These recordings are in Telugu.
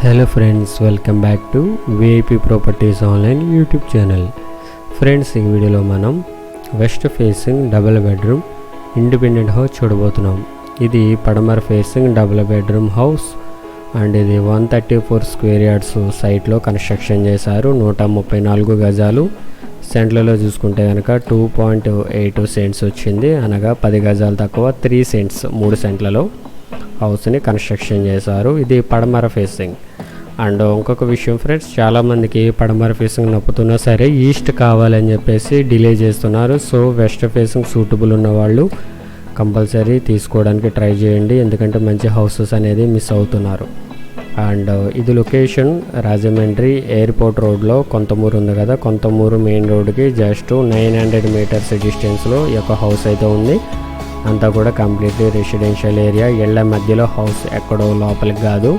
Hello friends welcome back to VIP properties online YouTube channel friends ఈ వీడియోలో మనం west facing double bedroom independent house చూడబోతున్నాం. ఇది పడమర facing double bedroom house and ఇది one thirty four square yards సైట్లో కన్స్ట్రక్షన్ చేశారు. నూట ముప్పై నాలుగు గజాలు. సెంట్లలో చూసుకుంటే కనుక టూ పాయింట్ ఎయిట్ సెంట్స్ వచ్చింది. అనగా పది గజాలు తక్కువ త్రీ సెంట్స్ మూడు సెంట్లలో హౌస్ని కన్స్ట్రక్షన్ చేశారు. ఇది పడమర ఫేసింగ్ అండ్ ఇంకొక విషయం ఫ్రెండ్స్ చాలామందికి పడమర ఫేసింగ్ నొప్పుతున్నా సరే ఈస్ట్ కావాలని చెప్పేసి డిలే చేస్తున్నారు. సో వెస్ట్ ఫేసింగ్ సూటబుల్ ఉన్న వాళ్ళు కంపల్సరీ తీసుకోవడానికి ట్రై చేయండి. ఎందుకంటే మంచి హౌసెస్ అనేది మిస్ అవుతున్నారు. అండ్ ఇది లొకేషన్ రాజమండ్రి ఎయిర్పోర్ట్ రోడ్లో కొంతమూరు ఉంది కదా. కొంతమూరు మెయిన్ రోడ్కి జస్ట్ నైన్ హండ్రెడ్ మీటర్స్ డిస్టెన్స్లో ఈ యొక్క హౌస్ అయితే ఉంది. అంతా కూడా కంప్లీట్లీ రెసిడెన్షియల్ ఏరియా. ఇళ్ళ మధ్యలో హౌస్ ఎక్కడో లోపలికి కాదు.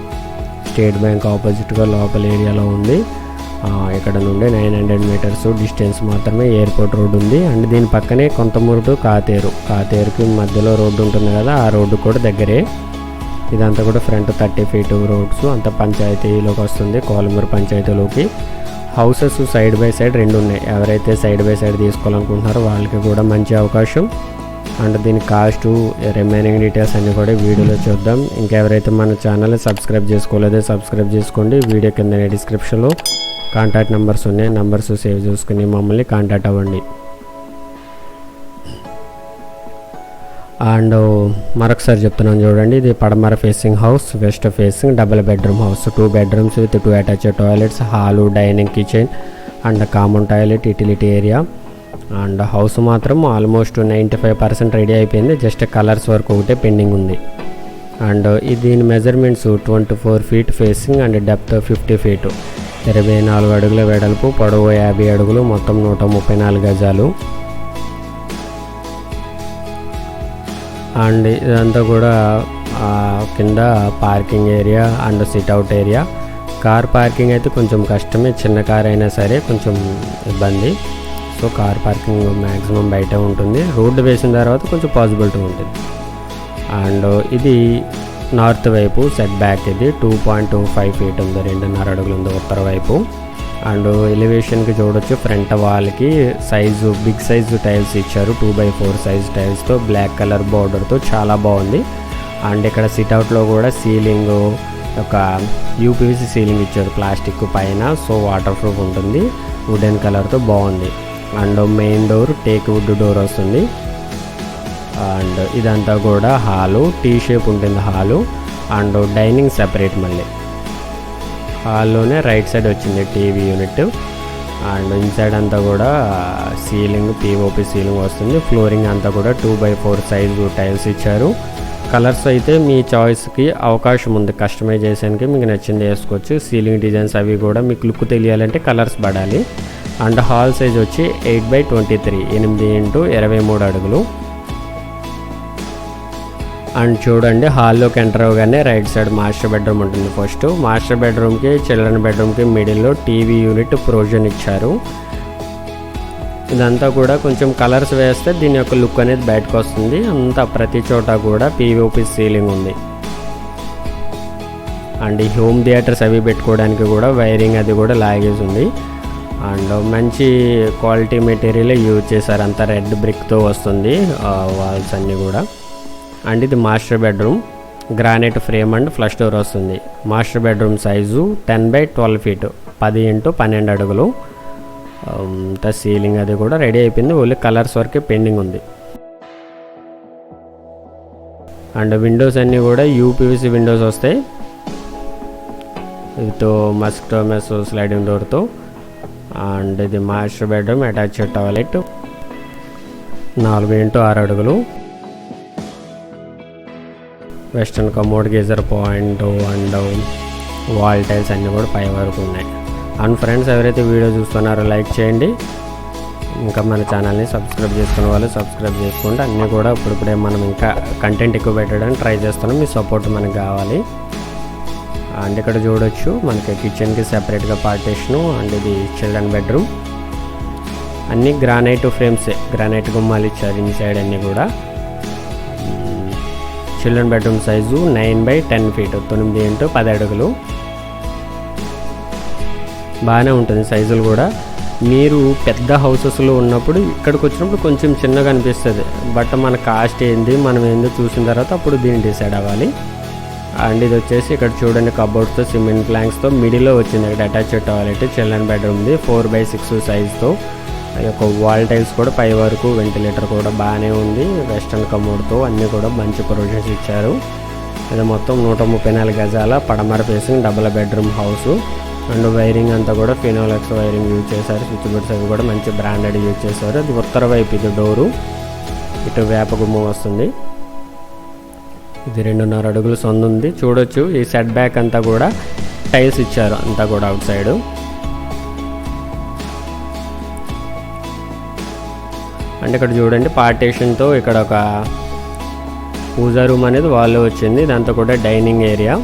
స్టేట్ బ్యాంక్ ఆపోజిట్గా లోకల్ ఏరియాలో ఉంది. ఇక్కడ నుండి నైన్ హండ్రెడ్ మీటర్స్ డిస్టెన్స్ మాత్రమే ఎయిర్పోర్ట్ రోడ్ ఉంది. అండ్ దీని పక్కనే కొంతమూరు టు కాతేరు. కాతేరుకి మధ్యలో రోడ్డు ఉంటుంది కదా ఆ రోడ్డు కూడా దగ్గరే. ఇదంతా కూడా ఫ్రంట్ థర్టీ ఫీట్ రోడ్స్ అంత పంచాయతీలోకి వస్తుంది కోలమూరు పంచాయతీలోకి. హౌసెస్ సైడ్ బై సైడ్ రెండు ఉన్నాయి. ఎవరైతే సైడ్ బై సైడ్ తీసుకోవాలనుకుంటున్నారో వాళ్ళకి కూడా మంచి అవకాశం. అండ్ దీని కాస్ట్ రిమైనింగ్ డీటెయిల్స్ అన్నీ కూడా వీడియోలో చూద్దాం. ఇంకెవరైతే మన ఛానల్ సబ్స్క్రైబ్ చేసుకోలేదో సబ్స్క్రైబ్ చేసుకోండి. వీడియో కింద డిస్క్రిప్షన్లో కాంటాక్ట్ నెంబర్స్ ఉన్నాయి. నెంబర్స్ సేవ్ చేసుకుని మమ్మల్ని కాంటాక్ట్ అవ్వండి. అండ్ మరొకసారి చెప్తున్నాను చూడండి. ఇది పడమర facing house west facing double bedroom house two bedrooms with two attach toilets hall dining kitchen and common toilet utility area and house మాత్రం almost ninety five percent ready అయిపోయింది. జస్ట్ కలర్స్ వరకు ఒకటే పెండింగ్ ఉంది. అండ్ ఇది దీని measurements twenty four feet facing and depth fifty feet ఇరవై నాలుగు అడుగుల వెడల్పు పొడవు యాభై అడుగులు మొత్తం నూట ముప్పై నాలుగు గజాలు. అండ్ ఇదంతా కూడా కింద parking area and sit out area. Car parking అయితే కొంచెం కష్టమే చిన్న కార్ అయినా సరే కొంచెం ఇబ్బంది. సో కార్ పార్కింగ్ మ్యాక్సిమం బయట ఉంటుంది. రోడ్డు వేసిన తర్వాత కొంచెం పాసిబిలిటీ ఉంటుంది. అండ్ ఇది నార్త్ వైపు సెట్ బ్యాక్ ఇది two point two five feet ఉంది. రెండున్నర అడుగులు ఉంది ఉత్తర వైపు. అండ్ ఎలివేషన్కి చూడొచ్చు. ఫ్రంట్ వాల్కి సైజు బిగ్ సైజు టైల్స్ ఇచ్చారు. టూ బై ఫోర్ సైజ్ టైల్స్తో బ్లాక్ కలర్ బార్డర్తో చాలా బాగుంది. అండ్ ఇక్కడ సిట్అవుట్లో కూడా సీలింగ్ ఒక యూపీవీసీ సీలింగ్ ఇచ్చారు. ప్లాస్టిక్ పైన. సో వాటర్ ప్రూఫ్ ఉంటుంది వుడెన్ కలర్తో బాగుంది. And main door teak wood door వస్తుంది. అండ్ ఇదంతా కూడా హాలు టీ షేప్ ఉంటుంది హాలు. అండ్ డైనింగ్ సెపరేట్ మళ్ళీ. హాల్లోనే రైట్ సైడ్ వచ్చింది టీవీ యూనిట్. అండ్ ఇన్సైడ్ అంతా కూడా సీలింగ్ పిఓపి సీలింగ్ వస్తుంది. ఫ్లోరింగ్ అంతా కూడా two by four size tiles ఇచ్చారు. కలర్స్ అయితే మీ చాయిస్కి అవకాశం ఉంది. కస్టమైజేషన్కి మీకు నచ్చింది వేసుకోవచ్చు. సీలింగ్ డిజైన్స్ అవి కూడా మీకు లుక్ తెలియాలంటే కలర్స్ పడాలి. అండ్ హాల్ సైజ్ వచ్చి ఎయిట్ బై ట్వంటీ త్రీ ఎనిమిది ఇంటూ ఇరవై మూడు అడుగులు. అండ్ చూడండి హాల్లోకి ఎంటర్ అవగానే రైట్ సైడ్ మాస్టర్ బెడ్రూమ్ ఉంటుంది ఫస్ట్. మాస్టర్ బెడ్రూమ్కి చిల్డ్రన్ బెడ్రూమ్కి మిడిల్లో టీవీ యూనిట్ ప్రొవిజన్ ఇచ్చారు. ఇదంతా కూడా కొంచెం కలర్స్ వేస్తే దీని యొక్క లుక్ అనేది బయటకు వస్తుంది. అంతా ప్రతి చోట కూడా పీవీఓపీ సీలింగ్ ఉంది. అండ్ ఈ హోమ్ థియేటర్స్ అవి పెట్టుకోవడానికి కూడా వైరింగ్ అది కూడా లాగేజ్ ఉంది. అండ్ మంచి క్వాలిటీ మెటీరియల్ యూజ్ చేశారు. అంతా రెడ్ బ్రిక్తో వస్తుంది వాల్స్ అన్నీ కూడా. అండ్ ఇది master bedroom granite frame and flush door వస్తుంది. Master bedroom size ten by twelve feet పది ఇంటూ పన్నెండు అడుగులు. ఇంత సీలింగ్ అది కూడా రెడీ అయిపోయింది. ఓన్లీ కలర్స్ వరకే పెండింగ్ ఉంది. అండ్ విండోస్ అన్నీ కూడా యూపీవీసీ విండోస్ వస్తాయి. విత్ మస్క్టోమెస్ స్లైడింగ్ డోర్తో. అండ్ ఇది మాస్టర్ బెడ్రూమ్ అటాచ్ టాయిలెట్. నాలుగు ఇంటూ ఆరు అడుగులు. Western commode geyser point and wall tiles అన్నీ కూడా పై వరకు ఉన్నాయి. అండ్ ఫ్రెండ్స్ ఎవరైతే వీడియో చూస్తున్నారో లైక్ చేయండి. ఇంకా మన ఛానల్ని సబ్స్క్రైబ్ చేసుకునే వాళ్ళు సబ్స్క్రైబ్ చేసుకుంటే అన్నీ కూడా ఇప్పుడిప్పుడే మనం ఇంకా కంటెంట్ ఎక్కువ పెట్టడానికి ట్రై చేస్తున్నాం. మీ సపోర్ట్ మనకు కావాలి. అండ్ ఇక్కడ చూడొచ్చు మనకి కిచెన్కి సెపరేట్గా పార్టీషను అండ్ ఇది చిల్డ్రన్ బెడ్రూమ్. అన్నీ గ్రానైట్ ఫ్రేమ్సే గ్రానైట్ గుమ్మాలు ఇచ్చారు ఇన్సైడ్ అన్నీ కూడా. Children bedroom size nine by ten feet తొమ్మిది ఇంటూ పది అడుగులు. బాగానే ఉంటుంది సైజులు కూడా. మీరు పెద్ద హౌసెస్లో ఉన్నప్పుడు ఇక్కడికి వచ్చినప్పుడు కొంచెం చిన్నగా అనిపిస్తుంది. బట్ మన కాస్ట్ ఏంది మనం ఏందో చూసిన తర్వాత అప్పుడు దీన్ని డిసైడ్ అవ్వాలి. అండ్ ఇది వచ్చేసి ఇక్కడ చూడండి కబోర్డ్తో సిమెంట్ ప్లాంక్స్తో మిడిల్లో వచ్చింది. ఇక్కడ అటాచ్డ్ టాయిలెట్ చిల్డ్రన్ బెడ్రూమ్ ఉంది. ఫోర్ బై సిక్స్ సైజ్తో యొక్క వాల్ టైల్స్ కూడా పై వరకు వెంటిలేటర్ కూడా బాగానే ఉంది. వెస్ట్రన్ కమోడ్తో అన్నీ కూడా మంచి ప్రొవిజన్స్ ఇచ్చారు. ఇది మొత్తం నూట ముప్పై నాలుగు గజాల పడమర facing double bedroom house and wiring అంతా కూడా ఫినోలెక్స్ వైరింగ్ యూజ్ చేశారు. స్విచ్ బోర్డ్స్ అవి కూడా మంచి బ్రాండెడ్ యూజ్ చేశారు. అది ఉత్తర వైపు ఇది డోరు ఇటు వేప గుమ్మ వస్తుంది. ఇది రెండున్నర అడుగులు సొంత ఉంది. చూడొచ్చు ఈ సెట్ బ్యాక్ అంతా కూడా టైల్స్ ఇచ్చారు అంతా కూడా అవుట్ సైడ్ అంటే ఇక్కడ చూడండి పార్టీషన్తో ఇక్కడ ఒక పూజా రూమ్ అనేది వాళ్ళు వచ్చింది. ఇదంతా కూడా డైనింగ్ ఏరియా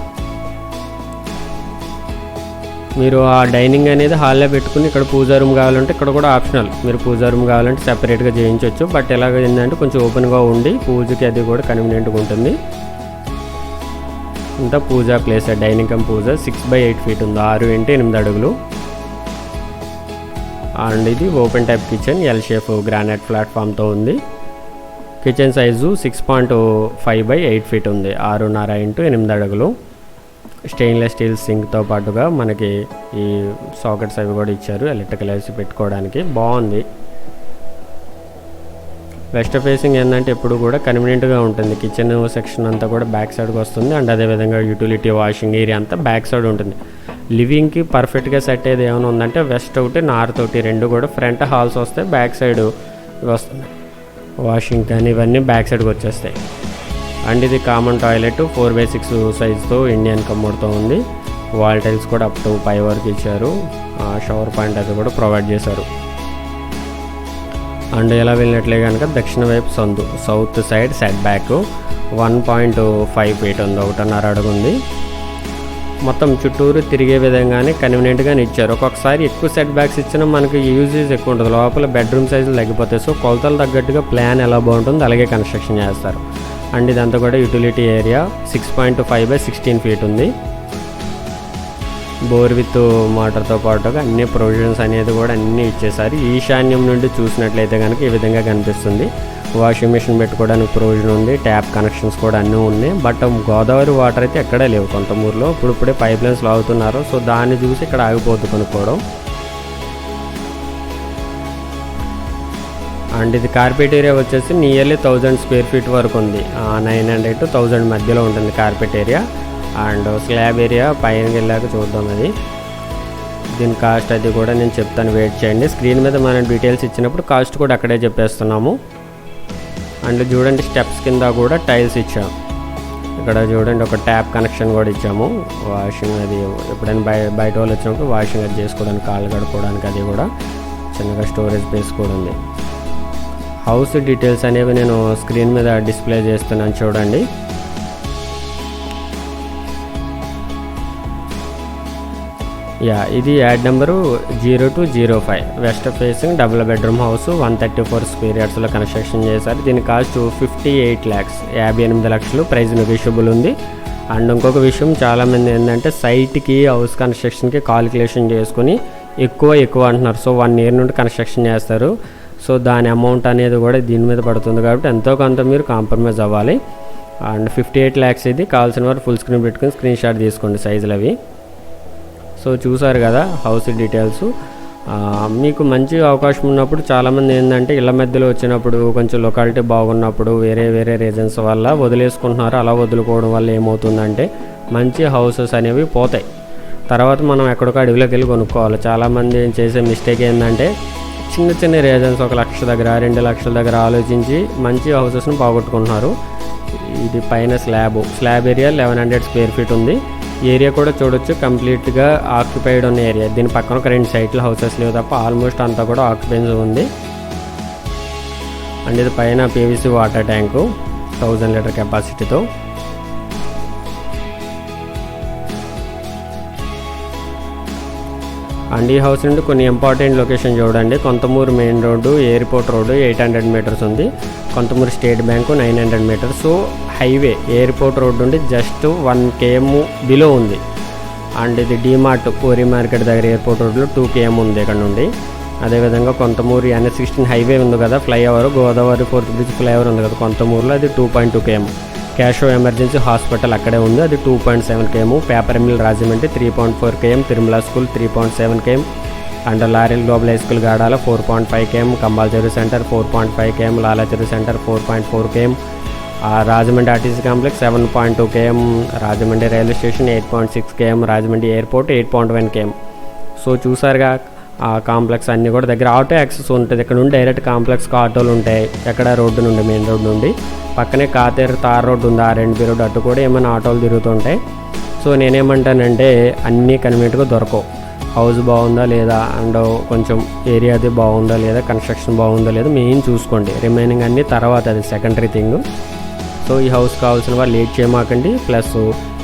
మీరు ఆ డైనింగ్ అనేది హాల్లో పెట్టుకుని ఇక్కడ పూజా రూమ్ కావాలంటే ఇక్కడ కూడా ఆప్షనల్ మీరు పూజా రూమ్ కావాలంటే సెపరేట్గా చేయించవచ్చు బట్ ఎలాగ ఏంటంటే కొంచెం ఓపెన్గా ఉండి పూజకి అది కూడా కన్వీనియంట్గా ఉంటుంది. ఇంకా puja place dining cum puja six by eight feet ఉంది. ఆరు ఇంటి ఎనిమిది అడుగులు. అండ్ ఇది open type kitchen L shape granite ప్లాట్ఫామ్తో ఉంది. Kitchen size six point five by eight feet ఉంది. ఆరున్నర ఇంటూ ఎనిమిది అడుగులు. స్టెయిన్లెస్ స్టీల్ సింక్తో పాటుగా మనకి ఈ సాకెట్స్ అవి కూడా ఇచ్చారు ఎలక్ట్రికల్ వేసి పెట్టుకోవడానికి. బాగుంది. వెస్ట్ ఫేసింగ్ ఏంటంటే ఎప్పుడు కూడా కన్వీనియంట్గా ఉంటుంది. కిచెన్ సెక్షన్ అంతా కూడా బ్యాక్ సైడ్కి వస్తుంది. అండ్ అదేవిధంగా యూటిలిటీ వాషింగ్ ఏరియా అంతా బ్యాక్ సైడ్ ఉంటుంది. లివింగ్కి పర్ఫెక్ట్గా సెట్ అయ్యేది ఏమైనా ఉందంటే వెస్ట్ ఒకటి నార్త్ ఒకటి రెండు కూడా ఫ్రంట్ హాల్స్ వస్తాయి బ్యాక్ సైడ్ వస్తుంది. వాషింగ్ కానీ ఇవన్నీ బ్యాక్ సైడ్కి వచ్చేస్తాయి. అండ్ ఇది common toilet four by six సైజ్తో Indian కమోడ్తో ఉంది. వాల్ టైల్స్ కూడా అప్ టు పై వరకు ఇచ్చారు. షవర్ పాయింట్ అది కూడా ప్రొవైడ్ చేశారు. అండ్ ఎలా వెళ్ళినట్లే కనుక దక్షిణ వైపు సందు south side set back one point five feet ఉంది ఒకటిన్నర అడుగు ఉంది మొత్తం చుట్టూరు తిరిగే విధంగానే కన్వీనియంట్గానే ఇచ్చారు. ఒక్కొక్కసారి ఎక్కువ సెట్ బ్యాక్స్ ఇచ్చినా మనకి యూజెస్ ఎక్కువ ఉంటుంది. లోపల బెడ్రూమ్ సైజులు తగ్గిపోతాయి. సో కొలతలు తగ్గట్టుగా ప్లాన్ ఎలా బాగుంటుందో అలాగే కన్స్ట్రక్షన్ చేస్తారు. అండ్ ఇదంతా కూడా utility area six point five by sixteen feet ఉంది. బోర్ విత్ మోటార్తో పాటుగా అన్ని ప్రొవిజన్స్ అనేది కూడా అన్నీ ఇచ్చేసారు ఈశాన్యం నుండి చూసినట్లయితే కనుక ఈ విధంగా కనిపిస్తుంది. వాషింగ్ మిషన్ పెట్టుకోవడానికి ప్రొవిజన్ ఉంది. ట్యాప్ కనెక్షన్స్ కూడా అన్నీ ఉన్నాయి. బట్ గోదావరి వాటర్ అయితే ఎక్కడా లేవు కొంతమూరులో. ఇప్పుడు ఇప్పుడే పైప్ లైన్స్ లాగుతున్నారు. సో దాన్ని చూసి ఇక్కడ ఆగిపోతుంది కొనుక్కోవడం. అండ్ ఇది కార్పెట్ ఏరియా వచ్చేసి నియర్లీ థౌజండ్ స్క్వేర్ ఫీట్ వరకు ఉంది. నైన్ హండ్రెడ్ టు థౌజండ్ మధ్యలో ఉంటుంది carpet area and slab area పైన వెళ్ళాక చూద్దాం అది. దీని కాస్ట్ అది కూడా నేను చెప్తాను వెయిట్ చేయండి. స్క్రీన్ మీద మనం డీటెయిల్స్ ఇచ్చినప్పుడు కాస్ట్ కూడా అక్కడే చెప్పేస్తున్నాము. అండ్ చూడండి స్టెప్స్ కింద కూడా టైల్స్ ఇచ్చాం. ఇక్కడ చూడండి ఒక ట్యాప్ కనెక్షన్ కూడా ఇచ్చాము. వాషింగ్ అది ఎప్పుడైనా బయ బయట వాళ్ళు వచ్చినప్పుడు వాషింగ్ అది చేసుకోవడానికి కాళ్ళు కడుక్కోవడానికి అది కూడా చిన్నగా స్టోరేజ్ బేస్ కూడా ఉంది. హౌస్ డీటెయిల్స్ అనేవి నేను స్క్రీన్ మీద డిస్ప్లే చేస్తున్నాను చూడండి. యా ఇది ad number zero two zero five. West facing double bedroom house one thirty four square యార్డ్స్లో construction చేశారు. దీని కాస్ట్ ఫిఫ్టీ ఎయిట్ ల్యాక్స్. యాభై ఎనిమిది లక్షలు ప్రైజ్ నెగోషియబుల్ ఉంది. అండ్ ఇంకొక విషయం చాలామంది ఏంటంటే సైట్కి హౌస్ కన్స్ట్రక్షన్కి కాలిక్యులేషన్ చేసుకుని ఎక్కువ ఎక్కువ అంటున్నారు. సో వన్ ఇయర్ నుండి కన్స్ట్రక్షన్ చేస్తారు. సో దాని అమౌంట్ అనేది కూడా దీని మీద పడుతుంది కాబట్టి ఎంతో కొంత మీరు కాంప్రమైజ్ అవ్వాలి. అండ్ ఫిఫ్టీ ఎయిట్ ల్యాక్స్ ఇది. కావాల్సిన వారు ఫుల్ స్క్రీన్ పెట్టుకుని స్క్రీన్ షాట్ తీసుకోండి సైజులు అవి సో చూసారు కదా హౌస్ డీటెయిల్స్ మీకు మంచి అవకాశం ఉన్నప్పుడు చాలామంది ఏంటంటే ఇళ్ళ మధ్యలో వచ్చినప్పుడు కొంచెం లొకాలిటీ బాగున్నప్పుడు వేరే వేరే రీజన్స్ వల్ల వదిలేసుకుంటున్నారు. అలా వదులుకోవడం వల్ల ఏమవుతుందంటే మంచి హౌసెస్ అనేవి పోతాయి. తర్వాత మనం ఎక్కడికో అడవిలోకి వెళ్ళి కొనుక్కోవాలి. చాలామంది చేసే మిస్టేక్ ఏంటంటే చిన్న చిన్న రీజన్స్ ఒక లక్ష దగ్గర రెండు లక్షల దగ్గర ఆలోచించి మంచి హౌసెస్ని పోగొట్టుకుంటున్నారు. ఇది పైన slab slab area eleven hundred square feet ఉంది. ఏరియా కూడా చూడొచ్చు. కంప్లీట్గా ఆక్యుపైడ్ ఉన్న ఏరియా. దీని పక్కన ఒక రెండు సైట్లు హౌసెస్ లేవు తప్ప ఆల్మోస్ట్ అంతా కూడా ఆక్యుపెన్సీ ఉంది. అండ్ ఇది పైన PVC water tank thousand litre కెపాసిటీతో. And ఈ హౌస్ నుండి కొన్ని ఇంపార్టెంట్ లొకేషన్ చూడండి. Konthamuru main road airport road eight hundred metres ఉంది. Konthamuru state bank nine hundred metres. So highway airport road నుండి జస్ట్ వన్ కేఎం బిలో ఉంది. అండ్ ఇది డీమార్ట్ పూరి మార్కెట్ దగ్గర ఎయిర్పోర్ట్ రోడ్లో టూ కేఎం ఉంది ఇక్కడ నుండి. అదేవిధంగా కొంతమూరు ఎన్ సిక్స్టీన్ హైవే ఉంది కదా flyover Godavari fourth bridge flyover ఉంది కదా కొంతమూరులో అది టూ పాయింట్ టూ కేఎం. క్యాషో ఎమర్జెన్సీ హాస్పిటల్ అక్కడే ఉంది అది two point seven KM. Paper mill Rajahmundry three point four KM Tirumala school three point seven KM. And Laurel global high school Gadala four point five KM Kambal Cheruvu centre four point five KM Lala Cheruvu centre four point four KM Rajahmundry RTC complex seven point two KM Rajahmundry railway station eight point six KM Rajahmundry airport eight point one KM. So చూసారుగా ఆ కాంప్లెక్స్ అన్నీ కూడా దగ్గర ఆటో యాక్సెస్ ఉంటుంది. ఇక్కడ నుండి డైరెక్ట్ కాంప్లెక్స్కి ఆటోలు ఉంటాయి. ఎక్కడ రోడ్డు నుండి మెయిన్ రోడ్డు నుండి. పక్కనే కాతేరు తార్ రోడ్డు ఉంది. ఆ రెండు బి రోడ్డు అటు కూడా ఏమైనా ఆటోలు తిరుగుతుంటాయి. సో నేనేమంటానంటే అన్నీ కన్వీనియంట్గా దొరకవు. హౌస్ బాగుందా లేదా అండ్ కొంచెం ఏరియా అది బాగుందా లేదా కన్స్ట్రక్షన్ బాగుందా లేదా మెయిన్ చూసుకోండి. రిమైనింగ్ అన్నీ తర్వాత అది సెకండరీ థింగ్. సో ఈ హౌస్ కావాల్సిన వాళ్ళు లేట్ చేయమాకండి. ప్లస్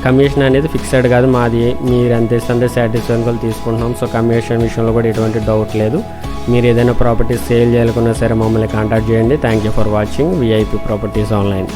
కమిషన్ అనేది ఫిక్స్డ్ కాదు. మాది మీరు ఎంత ఇస్తుంటే సాటిస్ఫైన్ తీసుకుంటున్నాం. సో కమిషన్ విషయంలో కూడా ఎటువంటి డౌట్ లేదు. మీరు ఏదైనా ప్రాపర్టీస్ సేల్ చేయాలనుకున్నా సరే మమ్మల్ని కాంటాక్ట్ చేయండి. Thank you for watching VIP properties online